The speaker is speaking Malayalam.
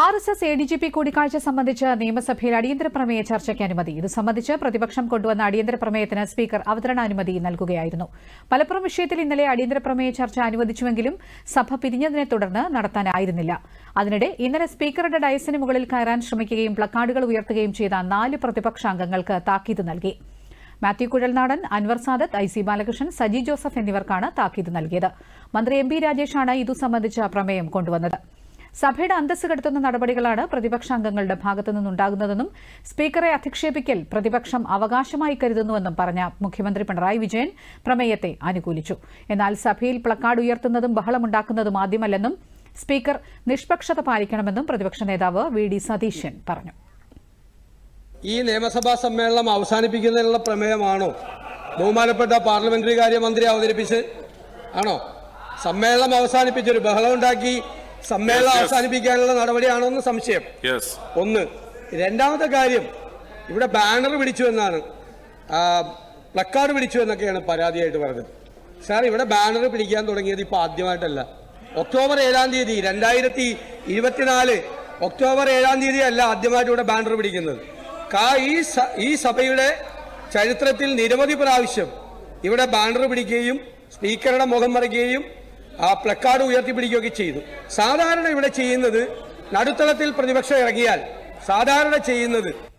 R S S A D G P കൂടിക്കാഴ്ച സംബന്ധിച്ച് നിയമസഭയിൽ അടിയന്തര പ്രമേയ ചർച്ചയ്ക്ക് അനുമതി. ഇത് സംബന്ധിച്ച് പ്രതിപക്ഷം കൊണ്ടുവന്ന അടിയന്തര പ്രമേയത്തിന് സ്പീക്കർ അവതരണാനുമതി നൽകുകയായിരുന്നു. മലപ്പുറം വിഷയത്തിൽ ഇന്നലെ അടിയന്തര പ്രമേയ ചർച്ച അനുവദിച്ചുവെങ്കിലും സഭ പിരിഞ്ഞതിനെ തുടർന്ന് നടത്താനായിരുന്നില്ല. അതിനിടെ ഇന്നലെ സ്പീക്കറുടെ ഡയസിന് മുകളിൽ കയറാൻ ശ്രമിക്കുകയും പ്ലക്കാർഡുകൾ ഉയർത്തുകയും ചെയ്ത നാല് പ്രതിപക്ഷാംഗങ്ങൾക്ക് താക്കീത് നൽകി. മാത്യു കുഴൽനാടൻ അൻവർ സാദത്ത് ഐ സി ബാലകൃഷ്ണൻ സജി ജോസഫ് എന്നിവർക്കാണ് താക്കീത് നൽകിയത്. മന്ത്രി എം പി രാജേഷാണ് ഇതു സംബന്ധിച്ച പ്രമേയം കൊണ്ടുവന്നത്. സഭയുടെ അന്തസ് കെടുത്തുന്ന നടപടികളാണ് പ്രതിപക്ഷാംഗങ്ങളുടെ ഭാഗത്തു നിന്നുണ്ടാകുന്നതെന്നും സ്പീക്കറെ അധിക്ഷേപിക്കൽ പ്രതിപക്ഷം അവകാശമായി കരുതുന്നുവെന്നും പറഞ്ഞ മുഖ്യമന്ത്രി പിണറായി വിജയൻ പ്രമേയത്തെ അനുകൂലിച്ചു. എന്നാൽ സഭയിൽ പ്ലക്കാർഡ് ഉയർത്തുന്നതും ബഹളമുണ്ടാക്കുന്നതും ആദ്യമല്ലെന്നും സ്പീക്കർ നിഷ്പക്ഷത പാലിക്കണമെന്നും പ്രതിപക്ഷ നേതാവ് വി ഡി സതീശൻ പറഞ്ഞു. ഈ നിയമസഭാ സമ്മേളനം അവസാനിപ്പിക്കുന്നതിനുള്ള പ്രമേയമാണോ? ബഹുമാനപ്പെട്ട പാർലമെന്ററി കാര്യമന്ത്രി അവതരിപ്പിച്ച് ആണോ? സമ്മേളനം അവസാനിപ്പിച്ചൊരു ബഹളം ഉണ്ടാക്കി സമ്മേളനം. അവസാനിപ്പിക്കാനുള്ള നടപടിയാണോ എന്ന് സംശയം ഒന്ന് രണ്ടാമത്തെ കാര്യം ഇവിടെ ബാനർ പിടിച്ചു എന്നാണ്. പ്ലക്കാർഡ് പിടിച്ചു എന്നൊക്കെയാണ് പരാതിയായിട്ട് പറഞ്ഞത്. സാർ ഇവിടെ ബാനർ പിടിക്കാൻ തുടങ്ങിയത് ഇപ്പൊ ആദ്യമായിട്ടല്ല. ഒക്ടോബർ ഏഴാം തീയതി രണ്ടായിരത്തി ഇരുപത്തിനാല് ഒക്ടോബർ ഏഴാം തീയതി അല്ല ആദ്യമായിട്ട് ഇവിടെ ബാനർ പിടിക്കുന്നത്. കാ ഈ ഈ സഭയുടെ ചരിത്രത്തിൽ നിരവധി പ്രാവശ്യം ഇവിടെ ബാനർ പിടിക്കുകയും സ്പീക്കറുടെ മുഖം മറിക്കുകയും ആ പ്ലക്കാർഡ് ഉയർത്തിപ്പിടിക്കുകയൊക്കെ ചെയ്തു. സാധാരണ ഇവിടെ ചെയ്യുന്നത് നടുത്തളത്തിൽ പ്രതിപക്ഷം ഇറങ്ങിയാൽ സാധാരണ ചെയ്യുന്നത്